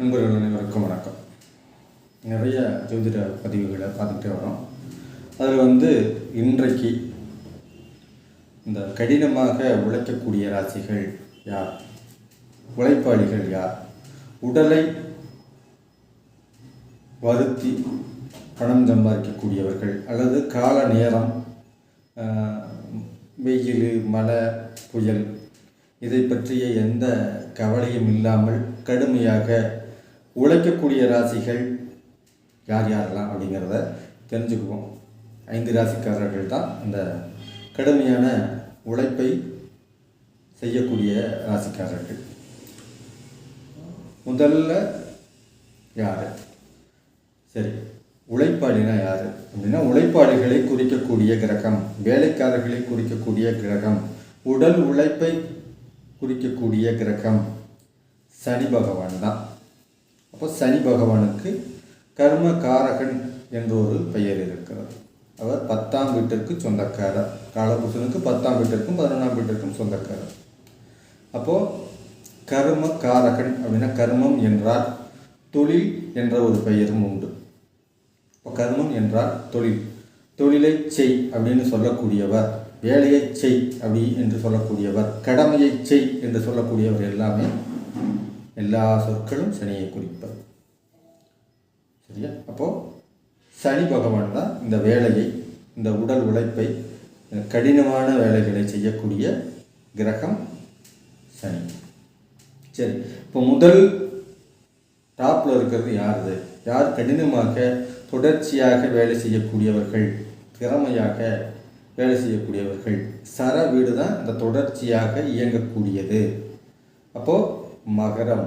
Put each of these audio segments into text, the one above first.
நண்பர்கள் அனைவருக்கும் வணக்கம். நிறைய ஜோதிட பதிவுகளை பார்த்துக்கிட்டே வரோம். அதில் வந்து இன்றைக்கு இந்த கடினமாக உழைக்கக்கூடிய ராசிகள் யார்? உழைப்பாளிகள் யார்? உடலை வருத்தி பணம் சம்பாதிக்கக்கூடியவர்கள் அல்லது கால நேரம் வெயில் மழை புயல் இதை பற்றிய எந்த கவலையும் இல்லாமல் கடுமையாக உழைக்கக்கூடிய ராசிகள் யார் யாரெல்லாம் அப்படிங்கிறத தெரிஞ்சுக்குவோம். ஐந்து ராசிக்காரர்கள் தான் இந்த கடுமையான உழைப்பை செய்யக்கூடிய ராசிக்காரர்கள். முதல்ல யார்? சரி உழைப்பாளினா யார்? அப்படின்னா உழைப்பாளிகளை குறிக்கக்கூடிய கிரகம் வேலைக்காரர்களை குறிக்கக்கூடிய கிரகம் உடல் உழைப்பை குறிக்கக்கூடிய கிரகம் சனி பகவான் தான். அப்போ சனி பகவானுக்கு கர்ம காரகன் என்ற ஒரு பெயர் இருக்கிறது. அவர் பத்தாம் வீட்டிற்கு சொந்தக்காரர். காலபுருஷனுக்கு பத்தாம் வீட்டிற்கும் பதினொன்றாம் வீட்டிற்கும் சொந்தக்காரர். அப்போது கர்ம காரகன் அப்படின்னா கர்மம் என்றால் தொழில் என்ற ஒரு பெயரும் உண்டு. இப்போ கர்மம் என்றால் தொழில். தொழிலை செய் அப்படின்னு சொல்லக்கூடியவர் வேலையை செய் அப்படி என்று சொல்லக்கூடியவர் கடமையை செய் என்று சொல்லக்கூடியவர் எல்லாமே எல்லா சொற்களும் சனியை குறிப்பது. சரியா? அப்போது சனி பகவான் தான் இந்த வேலையை இந்த உடல் உழைப்பை கடினமான வேலைகளை செய்யக்கூடிய கிரகம் சனி. சரி இப்போ முதல் டாப்பில் இருக்கிறது யாருது? யார் கடினமாக தொடர்ச்சியாக வேலை செய்யக்கூடியவர்கள் திறமையாக வேலை செய்யக்கூடியவர்கள் சர வீடு தான் இந்த தொடர்ச்சியாக இயங்கக்கூடியது. அப்போது மகரம்.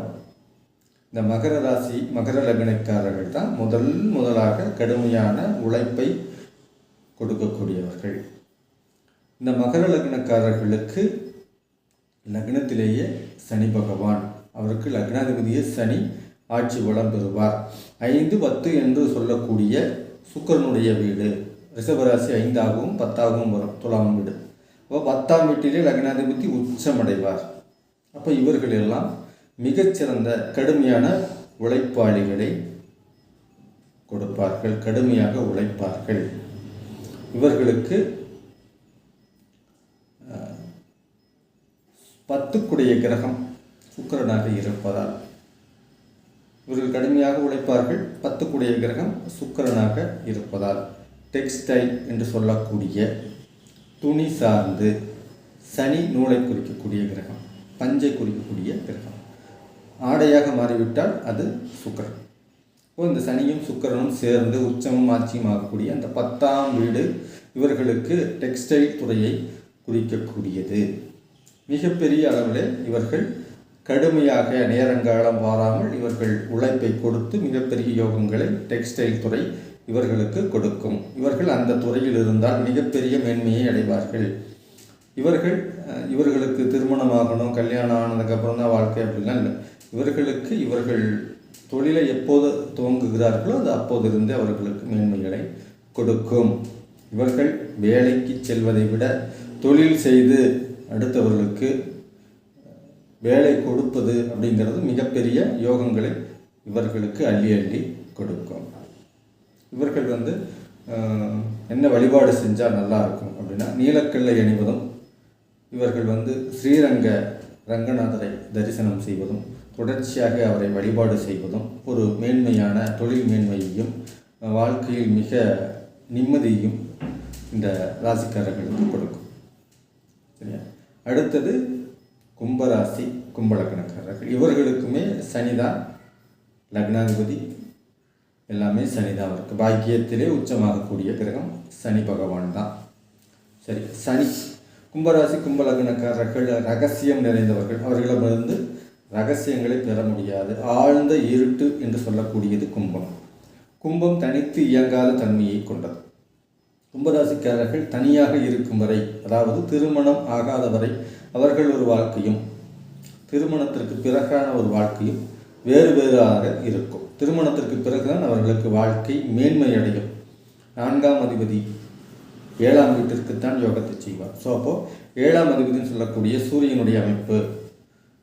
இந்த மகர ராசி மகர லக்னக்காரர்கள் தான் முதல் முதலாக கடுமையான உழைப்பை கொடுக்கக்கூடியவர்கள். இந்த மகர லக்னக்காரர்களுக்கு லக்னத்திலேயே சனி பகவான். அவருக்கு லக்னாதிபதியே சனி ஆட்சி வளம் பெறுவார். ஐந்து பத்து என்று சொல்லக்கூடிய சுக்கரனுடைய வீடு. ரிஷபராசி ஐந்தாகவும் பத்தாகவும் வரும் துலாம் வீடு. அப்போ பத்தாம் வீட்டிலே லக்னாதிபதி உச்சமடைவார். அப்போ இவர்கள் எல்லாம் மிகச்சிறந்த கடுமையான உழைப்பாளிகளை கொடுப்பார்கள் கடுமையாக உழைப்பார்கள். இவர்களுக்கு பத்துக்குடைய கிரகம் சுக்கிரனாக இருப்பதால் இவர்கள் கடுமையாக உழைப்பார்கள் பத்துக்குடைய கிரகம் சுக்கிரனாக இருப்பதால் டெக்ஸ்டைல் என்று சொல்லக்கூடிய துணி சார்ந்து சனி நூலை குறிக்கக்கூடிய கிரகம் பஞ்சை குறிக்கக்கூடிய கிரகம். ஆடையாக மாறிவிட்டால் அது சுக்கரன். இப்போ இந்த சனியும் சுக்கரனும் சேர்ந்து உச்சமும் ஆட்சியும் ஆகக்கூடிய அந்த பத்தாம் வீடு இவர்களுக்கு டெக்ஸ்டைல் துறையை குறிக்கக்கூடியது. மிகப்பெரிய அளவில் இவர்கள் கடுமையாக நேரங்காலம் வாராமல் இவர்கள் உழைப்பை கொடுத்து மிகப்பெரிய யோகங்களை டெக்ஸ்டைல் துறை இவர்களுக்கு கொடுக்கும். இவர்கள் அந்த துறையில் இருந்தால் மிகப்பெரிய மேன்மையை அடைவார்கள். இவர்கள் இவர்களுக்கு திருமணமாகணும் கல்யாணம் ஆனதுக்கப்புறம் தான் வாழ்க்கை அப்படிலாம் இல்லை. இவர்களுக்கு இவர்கள் தொழிலை எப்போது துவங்குகிறார்களோ அது அப்போதிருந்து அவர்களுக்கு மேன்மைகளை கொடுக்கும். இவர்கள் வேலைக்கு செல்வதை விட தொழில் செய்து அடுத்தவர்களுக்கு வேலை கொடுப்பது அப்படிங்கிறது மிகப்பெரிய யோகங்களை இவர்களுக்கு அள்ளி அள்ளி கொடுக்கும். இவர்கள் வந்து என்ன வழிபாடு செஞ்சால் நல்லா இருக்கும் அப்படின்னா நீலக்கல்லை அணிவதும் இவர்கள் வந்து ஸ்ரீரங்க ரங்கநாதரை தரிசனம் செய்வதும் தொடர்ச்சியாக அவரை வழிபாடு செய்வதும் ஒரு மேன்மையான தொழில் மேன்மையையும் வாழ்க்கையில் மிக நிம்மதியையும் இந்த ராசிக்காரர்களுக்கு கொடுக்கும். சரியா? அடுத்தது கும்பராசி கும்பலக்கணக்காரர்கள். இவர்களுக்குமே சனிதான் லக்னாதிபதி. எல்லாமே சனிதான் இருக்குது பாக்கியத்திலே உச்சமாகக்கூடிய கிரகம் சனி பகவான் தான் சரி சனி. கும்பராசி கும்பலக்கணக்காரர்கள் ரகசியம் நிறைந்தவர்கள். அவர்களிடமிருந்து ரகசியங்களை பெற முடியாது. ஆழ்ந்த இருட்டு என்று சொல்லக்கூடியது கும்பம். கும்பம் தனித்து இயங்காத தன்மையை கொண்டது. கும்பராசிக்காரர்கள் தனியாக இருக்கும் வரை அதாவது திருமணம் ஆகாத வரை அவர்கள் ஒரு வாழ்க்கையும் திருமணத்திற்கு பிறகான ஒரு வாழ்க்கையும் வேறு வேறாக இருக்கும். திருமணத்திற்கு பிறகுதான் அவர்களுக்கு வாழ்க்கை மேன்மை அடையும் நான்காம் அதிபதி ஏழாம் வீட்டிற்குத்தான் யோகத்தை செய்வார். ஸோ அப்போது ஏழாம் அதிபதினு சொல்லக்கூடிய சூரியனுடைய அமைப்பு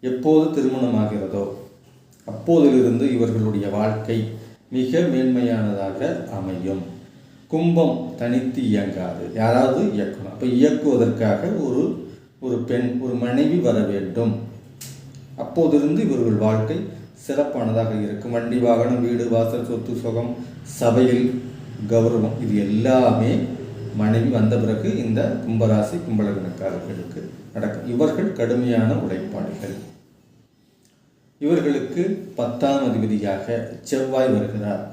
எப்போது திருமணமாகிறதோ அப்போதிலிருந்து இவர்களுடைய வாழ்க்கை மிக மேன்மையானதாக அமையும். கும்பம் தனித்து இயங்காது. யாராவது இயக்கணும். அப்போ இயக்குவதற்காக ஒரு ஒரு பெண் ஒரு மனைவி வர வேண்டும். அப்போதிருந்து இவர்கள் வாழ்க்கை சிறப்பானதாக இருக்கும். வண்டி வாகனம் வீடு வாசல் சொத்து சுகம் சபையில் கௌரவம் இது எல்லாமே மனைவி வந்த பிறகு இந்த கும்பராசி கும்பலகணக்காரர்களுக்கு நடக்கும். இவர்கள் கடுமையான உழைப்பாளிகள். இவர்களுக்கு பத்தாம் அதிபதியாக செவ்வாய் வருகிறார்.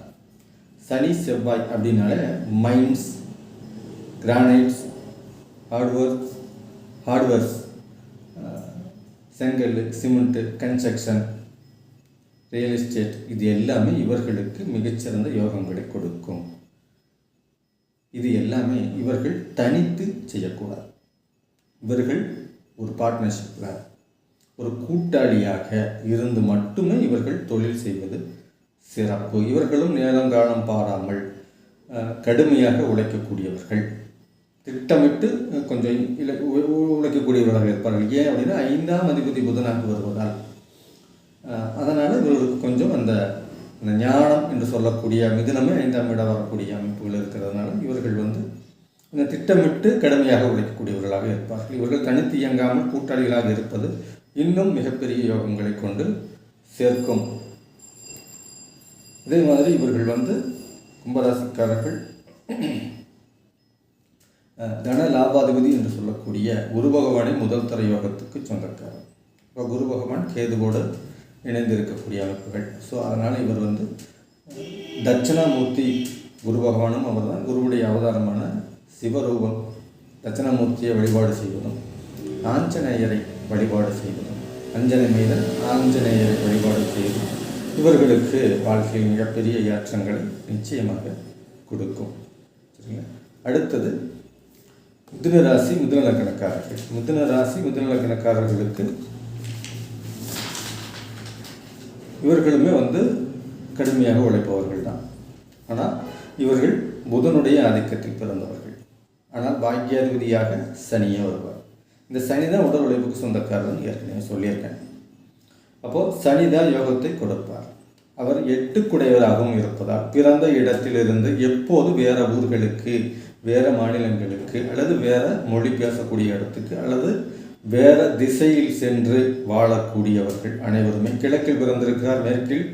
சனி செவ்வாய் அப்படின்னாலே மைண்ட்ஸ் கிரானைட்ஸ் ஹார்ட்வொர்க்ஸ் ஹார்ட்வேர்ஸ் செங்கல் சிமெண்ட்டு கன்ஸ்ட்ரக்ஷன் ரியல் எஸ்டேட் இது எல்லாமே இவர்களுக்கு மிகச்சிறந்த யோகங்களை கொடுக்கும். இது எல்லாமே இவர்கள் தனித்து செய்யக்கூடாது. இவர்கள் ஒரு பார்ட்னர்ஷிப்பில் ஒரு கூட்டாளியாக இருந்து மட்டுமே இவர்கள் தொழில் செய்வது சிறப்பு. இவர்களும் நேரம் காலம் பாராமல் கடுமையாக உழைக்கக்கூடியவர்கள். திட்டமிட்டு கொஞ்சம் இல்லை உழைக்கக்கூடியவர்கள் உழைக்கக்கூடியவர்களாக இருப்பார்கள். ஏன் அப்படின்னா ஐந்தாம் அதிபதி புதனாக வருவதால். அதனால் இவர்களுக்கு கொஞ்சம் அந்த இந்த ஞானம் என்று சொல்லக்கூடிய மிதுனமே ஐந்தாம் இடம் வரக்கூடிய அமைப்புகள் இருக்கிறதுனால இவர்கள் வந்து இந்த திட்டமிட்டு கடுமையாக உழைக்கக்கூடியவர்களாக இருப்பார்கள். இவர்கள் தனித்து இயங்காமல் கூட்டாளிகளாக இருப்பது இன்னும் மிகப்பெரிய யோகங்களை கொண்டு சேர்க்கும். இதே மாதிரி இவர்கள் வந்து கும்பராசிக்காரர்கள் தன லாபாதிபதி என்று சொல்லக்கூடிய குரு பகவானை முதல் தர யோகத்துக்கு சொந்தக்காரர். இப்போ குரு பகவான் கேதுவோடு இணைந்திருக்கக்கூடிய அமைப்புகள். ஸோ அதனால் இவர் வந்து தட்சிணாமூர்த்தி குரு பகவானும் அவர் தான் குருவுடைய அவதாரமான சிவரூபம். தட்சிணாமூர்த்தியை வழிபாடு செய்வதும் ஆஞ்சநேயரை வழிபாடு செய்வதும் அஞ்சனை மீதன் ஆஞ்சநேயரை வழிபாடு செய்வதும் இவர்களுக்கு வாழ்க்கையில் மிகப்பெரிய ஏற்றங்களை நிச்சயமாக கொடுக்கும். சரிங்களா? அடுத்தது மிதுன ராசி மிதுன லக்கணக்காரர்கள் மிதுன ராசி மிதுன லக்கணக்காரர்களுக்கு இவர்களுமே வந்து கடுமையாக உழைப்பவர்கள் தான். ஆனால் இவர்கள் புதனுடைய ஆதிக்கத்தில் பிறந்தவர்கள். ஆனால் பாக்கியாதிபதியாக சனியே வருவார். இந்த சனி தான் உடல் உழைப்புக்கு சொந்தக்காரன் ஏற்கனவே சொல்லியிருக்கேன். அப்போது சனி தான் யோகத்தை கொடுப்பார். அவர் எட்டுக்குடையவராகவும் இருப்பதால் பிறந்த இடத்திலிருந்து எப்போது வேறு ஊர்களுக்கு வேறு மாநிலங்களுக்கு அல்லது வேறு மொழி பேசக்கூடிய இடத்துக்கு அல்லது வேற திசையில் சென்று வாழக்கூடியவர்கள் அனைவருமே. கிழக்கில் பிறந்திருக்கிறார் மேற்கில்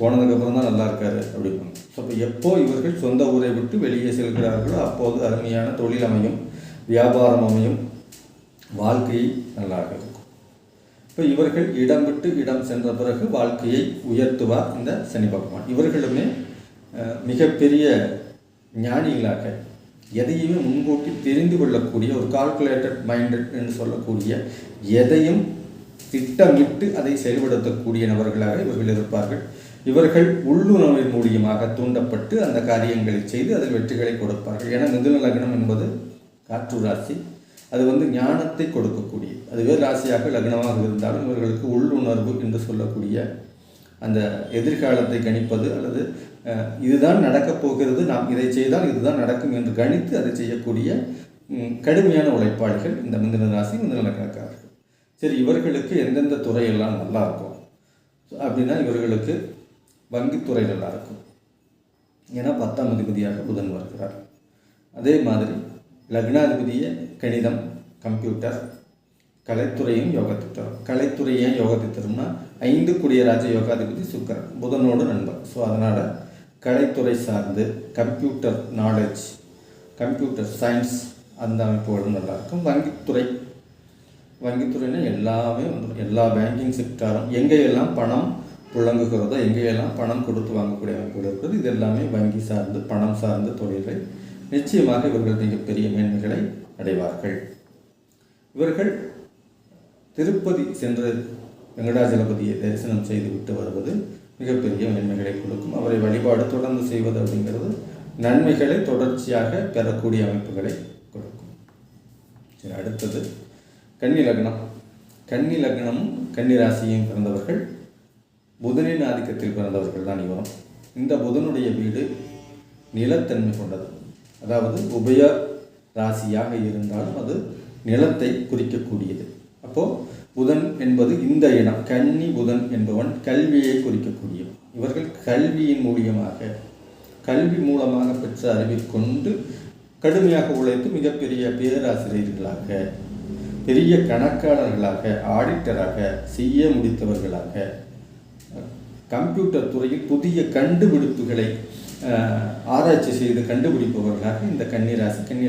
போனதுக்கப்புறம் தான் நல்லா இருக்காரு அப்படிம்பாங்க. ஸோ அப்போ எப்போ இவர்கள் சொந்த ஊரை விட்டு வெளியே செல்கிறார்களோ அப்போது அருமையான தொழில் அமையும் வியாபாரம் அமையும் வாழ்க்கையை நல்லாக இருக்கும். இப்போ இவர்கள் இடம் விட்டு இடம் சென்ற பிறகு வாழ்க்கையை உயர்த்துவார் இந்த சனி பகவான். இவர்களுமே மிகப்பெரிய ஞானிகளாக எதையுமே முன்கூட்டி தெரிந்து கொள்ளக்கூடிய ஒரு கால்குலேட்டட் மைண்டட் என்று சொல்லக்கூடிய எதையும் திட்டமிட்டு அதை செயல்படுத்தக்கூடிய நபர்களாக இவர்கள் இருப்பார்கள். இவர்கள் உள்ளுணர்வின் மூலியமாக தூண்டப்பட்டு அந்த காரியங்களை செய்து அதில் வெற்றிகளை கொடுப்பார்கள். ஏன்னா மிதுன லக்னம் என்பது காற்று ராசி. அது வந்து ஞானத்தை கொடுக்கக்கூடிய அதுவே ராசியாக லக்னமாக இருந்தாலும் இவர்களுக்கு உள்ளுணர்வு என்று சொல்லக்கூடிய அந்த எதிர்காலத்தை கணிப்பது அல்லது இதுதான் நடக்கப் போகிறது. நாம் இதை செய்தால் இதுதான் நடக்கும் என்று கணித்து அதை செய்யக்கூடிய கடுமையான உழைப்பாளிகள் இந்த மிதன ராசி மிதுன லக்னக்காரர்கள் சரி இவர்களுக்கு எந்தெந்த துறையெல்லாம் நல்லா இருக்கும்? அப்படின்னா இவர்களுக்கு வங்கித்துறை நல்லா இருக்கும். ஏன்னா பத்தாம் அதிபதியாக புதன் வருகிறார். அதே மாதிரி லக்னாதிபதியே கணிதம் கம்ப்யூட்டர் கலைத்துறையும் யோகத்தை தரும். கலைத்துறை ஏன் யோகத்தை தரும்னா ஐந்து குடியராஜ யோகாதிபதி சுக்கரன் புதனோடு நண்பர் ஸோ அதனால் கலைத்துறை சார்ந்து கம்ப்யூட்டர் நாலேஜ் கம்ப்யூட்டர் சயின்ஸ் அந்த அமைப்புகளும் நல்லாயிருக்கும். வங்கித்துறை. வங்கித்துறைனா எல்லாமே வந்துடும் எல்லா பேங்கிங் செக்டாரும் எங்கேயெல்லாம் பணம் புழங்குகிறதோ எங்கேயெல்லாம் பணம் கொடுத்து வாங்கக்கூடிய அமைப்புகள் இருக்கிறது இது எல்லாமே வங்கி சார்ந்து பணம் சார்ந்த தொழில்கள் நிச்சயமாக இவர்கள் மிகப்பெரிய மேன்மைகளை அடைவார்கள். இவர்கள் திருப்பதி சென்று வெங்கடாஜலபதியை தரிசனம் செய்து விட்டு வருவது மிகப்பெரிய நன்மைகளை கொடுக்கும். அவரை வழிபாடு தொடர்ந்து செய்வது அப்படிங்கிறது நன்மைகளை தொடர்ச்சியாக பெறக்கூடிய அமைப்புகளை கொடுக்கும். சரி அடுத்தது கன்னி லக்னம். கன்னி லக்னமும் கன்னி ராசியும் பிறந்தவர்கள் புதனின் ஆதிக்கத்தில் பிறந்தவர்கள் தான் இவரும். இந்த புதனுடைய வீடு நிலத்தன்மை கொண்டது. அதாவது உபய ராசியாக இருந்தாலும் அது நிலத்தை குறிக்கக்கூடியது. அப்போது புதன் என்பது இந்த இடம் கன்னி புதன் என்பவன் கல்வியை குறிக்கக்கூடிய இவர்கள் கல்வியின் மூலியமாக கல்வி மூலமாக பெற்ற அறிவை கொண்டு கடுமையாக உழைத்து மிகப்பெரிய பேராசிரியர்களாக பெரிய கணக்காளர்களாக ஆடிட்டராக செய்ய முடித்தவர்களாக கம்ப்யூட்டர் துறையில் புதிய கண்டுபிடிப்புகளை ஆராய்ச்சி செய்து கண்டுபிடிப்பவர்களாக இந்த கன்னிராசி கன்னி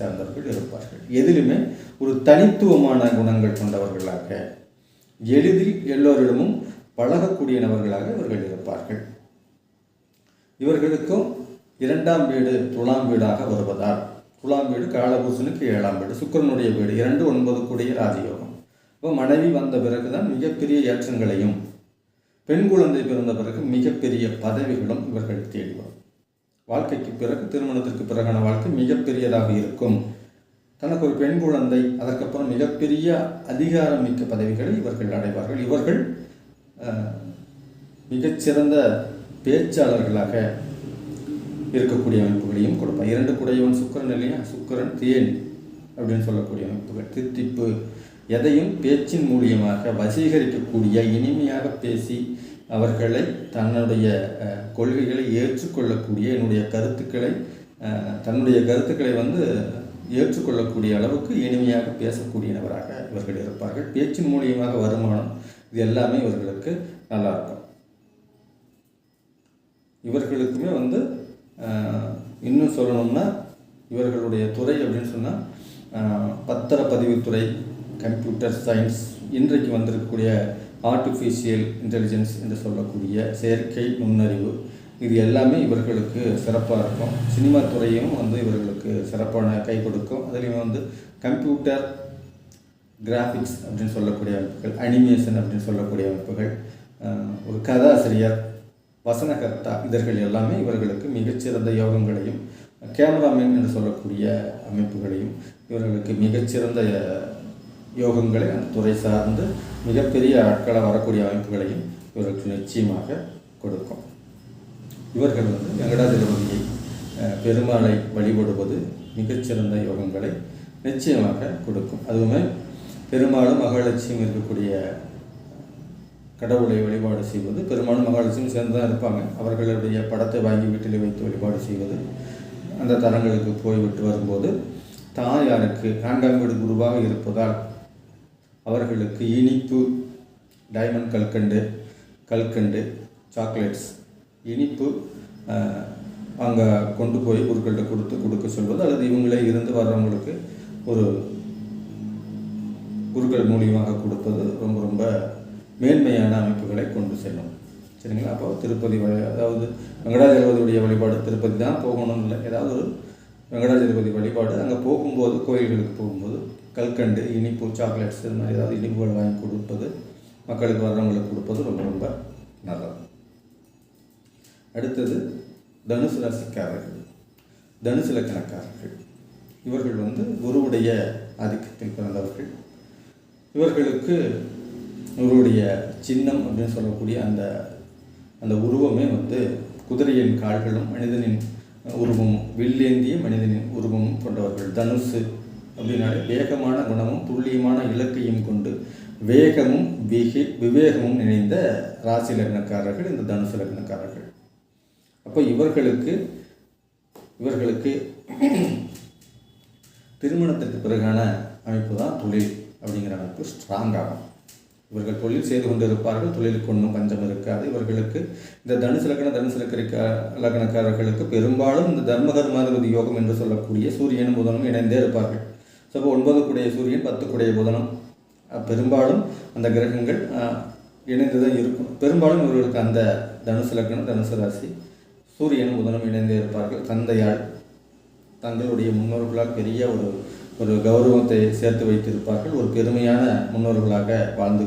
சார்ந்தவர்கள் இருப்பார்கள். எதிலுமே ஒரு தனித்துவமான குணங்கள் கொண்டவர்களாக எளிதில் எல்லோரிடமும் பழகக்கூடிய நபர்களாக இவர்கள் இருப்பார்கள். இவர்களுக்கும் இரண்டாம் வீடு துலாம் வீடாக வருவதால் துலாம் வீடு காலபூசனுக்கு ஏழாம் வீடு சுக்கிரனுடைய வீடு இரண்டு ஒன்பது கூடிய ராஜயோகம். இப்போ மனைவி வந்த பிறகுதான் மிகப்பெரிய ஏற்றங்களையும் பெண் குழந்தை பிறந்த பிறகு மிகப்பெரிய பதவிகளும் இவர்கள் தேடி வரும். வாழ்க்கைக்கு பிறகு திருமணத்திற்கு பிறகான வாழ்க்கை மிகப்பெரியதாக இருக்கும். தனக்கு ஒரு பெண் குழந்தை அதற்கப்புறம் மிகப்பெரிய அதிகாரம் மிக்க பதவிகளை இவர்கள் அடைவார்கள். இவர்கள் மிகச்சிறந்த பேச்சாளர்களாக இருக்கக்கூடிய அமைப்புகளையும் கொடுப்பார். இரண்டு குடையவன் சுக்கரன் இல்லையா? சுக்கரன் தேன் அப்படின்னு சொல்லக்கூடிய அமைப்புகள். தித்திப்பு எதையும் பேச்சின் மூலியமாக வசீகரிக்கக்கூடிய இனிமையாக பேசி அவர்களை தன்னுடைய கொள்கைகளை ஏற்றுக்கொள்ளக்கூடிய என்னுடைய கருத்துக்களை தன்னுடைய கருத்துக்களை வந்து ஏற்றுக்கொள்ளக்கூடிய அளவுக்கு இனிமையாக பேசக்கூடியவராக இவர்கள் இருப்பார்கள். பேச்சின் மூலியமாக வருமானம் இது எல்லாமே இவர்களுக்கு நல்லா இருக்கும் இவர்களுக்குமே வந்து இன்னும் சொல்லணும்னா இவர்களுடைய துறை அப்படின்னு சொன்னால் பத்திரப்பதிவுத்துறை கம்ப்யூட்டர் சயின்ஸ் இன்றைக்கு வந்திருக்கக்கூடிய ஆர்டிஃபிஷியல் இன்டெலிஜென்ஸ் என்று சொல்லக்கூடிய செயற்கை நுண்ணறிவு. இது எல்லாமே இவர்களுக்கு சிறப்பாக இருக்கும். சினிமா துறையும் வந்து இவர்களுக்கு சிறப்பான கை கொடுக்கும். அதுலேயும் வந்து கம்ப்யூட்டர் கிராஃபிக்ஸ் அப்படின்னு சொல்லக்கூடிய அமைப்புகள் அனிமேஷன் அப்படின்னு சொல்லக்கூடிய அமைப்புகள் ஒரு கதாசிரியர் வசனகர்த்தா இதர்கள் எல்லாமே இவர்களுக்கு மிகச்சிறந்த யோகங்களையும் கேமராமேன் என்று சொல்லக்கூடிய அமைப்புகளையும் இவர்களுக்கு மிகச்சிறந்த யோகங்களை அந்த துறை சார்ந்து மிகப்பெரிய ஆட்களாக வரக்கூடிய அமைப்புகளையும் இவர்களுக்கு நிச்சயமாக கொடுக்கும். இவர்கள் வந்து வெங்கடாஜலபதியை பெருமாளை வழிபடுவது மிகச்சிறந்த யோகங்களை நிச்சயமாக கொடுக்கும். அதுவுமே பெருமாளும் மகாலட்சுமியும் இருக்கக்கூடிய கடவுளை வழிபாடு செய்வது பெருமாளும் மகாலட்சியும் சேர்ந்து தான் இருப்பாங்க. அவர்களுடைய படத்தை வாங்கி வீட்டில் வைத்து வழிபாடு செய்வது அந்த தலங்களுக்கு போய்விட்டு வரும்போது தாயாருக்கு ஆண்டாம் வீடு குருவாக இருப்பதால் அவர்களுக்கு இனிப்பு டைமண்ட் கல்கண்டு கல்கண்டு சாக்லேட்ஸ் இனிப்பு அங்கே கொண்டு போய் குருக்கள்கிட்ட கொடுத்து கொடுக்க சொல்வது அல்லது இவங்களே இருந்து வர்றவங்களுக்கு ஒரு குருக்கள் மூலியமாக கொடுப்பது ரொம்ப ரொம்ப மேன்மையான அமைப்புகளை கொண்டு செல்லும். சரிங்களா? அப்போ திருப்பதி வழி- அதாவது வெங்கடாஜலபதியுடைய வழிபாடு திருப்பதி தான் போகணும்னு இல்லை. ஏதாவது ஒரு வெங்கடாஜலபதி வழிபாடு அங்கே போகும்போது கோயில்களுக்கு போகும்போது கல்கண்டு இனிப்பு சாக்லேட்ஸ் இது மாதிரி ஏதாவது இனிப்புகள் வாங்கி கொடுப்பது மக்களுக்கு வர்றவங்களுக்கு கொடுப்பது ரொம்ப ரொம்ப நல்லது. அடுத்தது தனுசு ராசிக்காரர்கள். தனுசு லக்கணக்காரர்கள் இவர்கள் வந்து குருவுடைய ஆதிக்கத்தில் பிறந்தவர்கள். இவர்களுக்கு குருவுடைய சின்னம் அப்படின்னு சொல்லக்கூடிய அந்த அந்த உருவமே வந்து குதிரையின் கால்களும் மனிதனின் உருவமும் வில்லேந்திய மனிதனின் உருவமும் கொண்டவர்கள். தனுசு அப்படின்னாலே வேகமான குணமும் துல்லியமான இலக்கையும் கொண்டு வேகமும் விகி விவேகமும் இணைந்த ராசி லக்னக்காரர்கள் இந்த தனுசு லக்னக்காரர்கள். அப்போ இவர்களுக்கு இவர்களுக்கு திருமணத்திற்கு பிறகான அமைப்பு தான் தொழில் அப்படிங்கிற அமைப்பு ஸ்ட்ராங் ஆகும். இவர்கள் தொழில் செய்து கொண்டு இருப்பார்கள் தொழிலுக்கு ஒன்றும் பஞ்சம் இருக்காது. இவர்களுக்கு இந்த தனுசு லக்ன தனுசு லக்கரிக்கா லக்னக்காரர்களுக்கு பெரும்பாலும் இந்த தர்மகர்மாதிபதி யோகம் என்று சொல்லக்கூடிய சூரியனும் புதனும் இணைந்தே இருப்பார்கள். ஸோ அப்போ ஒன்பது கூடிய சூரியன் பத்து கூடிய புதனம். பெரும்பாலும் அந்த கிரகங்கள் இணைந்து தான் இருக்கும். பெரும்பாலும் இவர்களுக்கு அந்த தனுசு லக்னம் தனுசு ராசி சூரியனும் புதனும் இணைந்து இருப்பார்கள். தந்தையால் தங்களுடைய முன்னோர்களால் பெரிய ஒரு ஒரு கௌரவத்தை சேர்த்து வைத்திருப்பார்கள். ஒரு பெருமையான முன்னோர்களாக வாழ்ந்து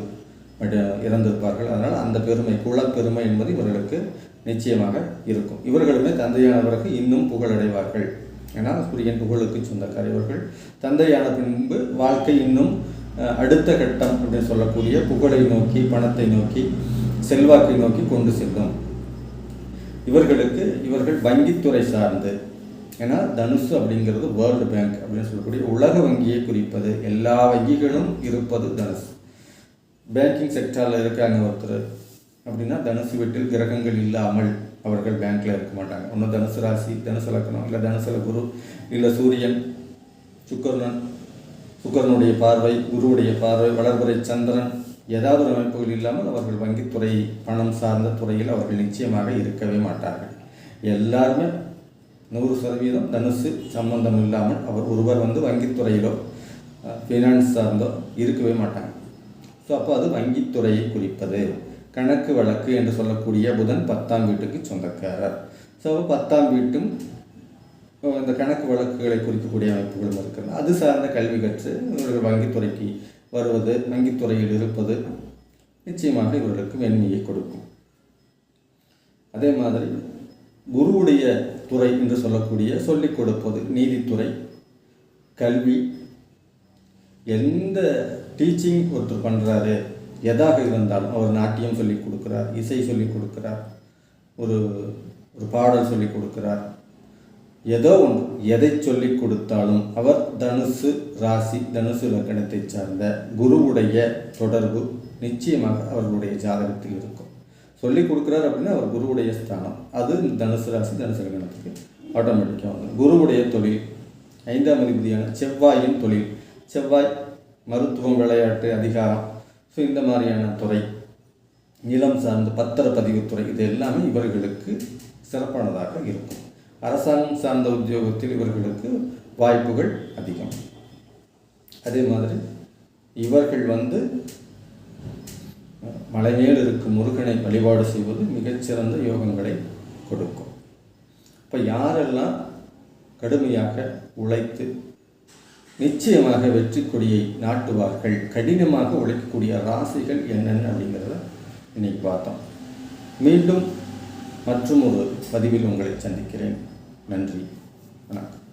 இறந்திருப்பார்கள். அதனால் அந்த பெருமை குலப்பெருமை என்பது இவர்களுக்கு நிச்சயமாக இருக்கும். இவர்களுமே தந்தையானவருக்கு இன்னும் புகழடைவார்கள். ஏன்னா சூரியன் புகழுக்கு சொந்தக்கார இவர்கள் தந்தையான பின்பு வாழ்க்கை இன்னும் அடுத்த கட்டம் அப்படின்னு சொல்லக்கூடிய புகழை நோக்கி பணத்தை நோக்கி செல்வாக்கை நோக்கி கொண்டு செல்லும் இவர்களுக்கு இவர்கள் வங்கித்துறை சார்ந்து ஏன்னா தனுசு அப்படிங்கிறது வேர்ல்டு பேங்க் அப்படின்னு சொல்லக்கூடிய உலக வங்கியை குறிப்பது. எல்லா வங்கிகளும் இருப்பது தனுசு. பேங்கிங் செக்டாரில் இருக்காங்க ஒருத்தர். அப்படின்னா தனுசு வீட்டில் கிரகங்கள் இல்லாமல் அவர்கள் பேங்க்கில் இருக்க மாட்டாங்க. ஒன்று தனுசு ராசி தனுசு லக்கணம் இல்லை தனுசுல குரு இல்லை சூரியன் சுக்கரன் சுக்கரனுடைய பார்வை குருவுடைய பார்வை வளர்புரை சந்திரன் ஏதாவது ஒரு அமைப்புகள் இல்லாமல் அவர்கள் வங்கித்துறை பணம் சார்ந்த துறையில் அவர்கள் நிச்சயமாக இருக்கவே மாட்டார்கள். எல்லாருமே நூறு சதவீதம் தனுசு சம்பந்தம் இல்லாமல் அவர் ஒருவர் வந்து வங்கித்துறையிலோ ஃபினான்ஸ் சார்ந்தோ இருக்கவே மாட்டாங்க. ஸோ அப்போ அது வங்கித்துறையை குறிப்பது. கணக்கு வழக்கு என்று சொல்லக்கூடிய புதன் பத்தாம் வீட்டுக்கு சொந்தக்காரர். ஸோ பத்தாம் வீட்டும் இந்த கணக்கு வழக்குகளை குறிக்கக்கூடிய அமைப்புகளும் இருக்கிறது. அது சார்ந்த கல்வி கற்று இவர்கள் வங்கித்துறைக்கு வருவது வங்கித்துறையில் இருப்பது நிச்சயமாக இவர்களுக்கு வெண்மையை கொடுக்கும். அதே மாதிரி குருவுடைய துறை என்று சொல்லக்கூடிய சொல்லிக் கொடுப்பது நீதித்துறை கல்வி எந்த டீச்சிங் ஒருத்தர் பண்ணுறாரு எதாக இருந்தாலும் அவர் நாட்டியம் சொல்லிக் கொடுக்குறார் இசை சொல்லிக் கொடுக்குறார் ஒரு ஒரு பாடல் சொல்லிக் கொடுக்குறார். ஏதோ ஒன்று எதை சொல்லிக் கொடுத்தாலும் அவர் தனுசு ராசி தனுசு லக்கணத்தை சார்ந்த குருவுடைய தொடர்பு நிச்சயமாக அவர்களுடைய ஜாதகத்தில் இருக்கும். சொல்லிக் கொடுக்குறார் அப்படின்னா அவர் குருவுடைய ஸ்தானம். அது தனுசு ராசி தனுசு லக்கணத்துக்கு ஆட்டோமேட்டிக்காக வந்துடும் குருவுடைய தொழில் ஐந்தாம் அதிபதியான செவ்வாயின் தொழில். செவ்வாய் மருத்துவம் விளையாட்டு அதிகாரம் ஸோ இந்த மாதிரியான துறை நிலம் சார்ந்த பத்திரப்பதிவுத்துறை இது எல்லாமே இவர்களுக்கு சிறப்பானதாக இருக்கும். அரசாங்கம் சார்ந்த உத்தியோகத்தில் இவர்களுக்கு வாய்ப்புகள் அதிகம். அதே மாதிரி இவர்கள் வந்து மலைமேல் இருக்கும் முருகனை வழிபாடு செய்வது மிகச்சிறந்த யோகங்களை கொடுக்கும். இப்போ யாரெல்லாம் கடுமையாக உழைத்து நிச்சயமாக வெற்றி கொடியை நாட்டுவார்கள். கடினமாக உழைக்கக்கூடிய ராசிகள் என்னென்ன அப்படிங்கிறத இன்னைக்கு பார்த்தோம். மீண்டும் மற்றும் ஒரு பதிவில் உங்களை சந்திக்கிறேன். நன்றி. வணக்கம்.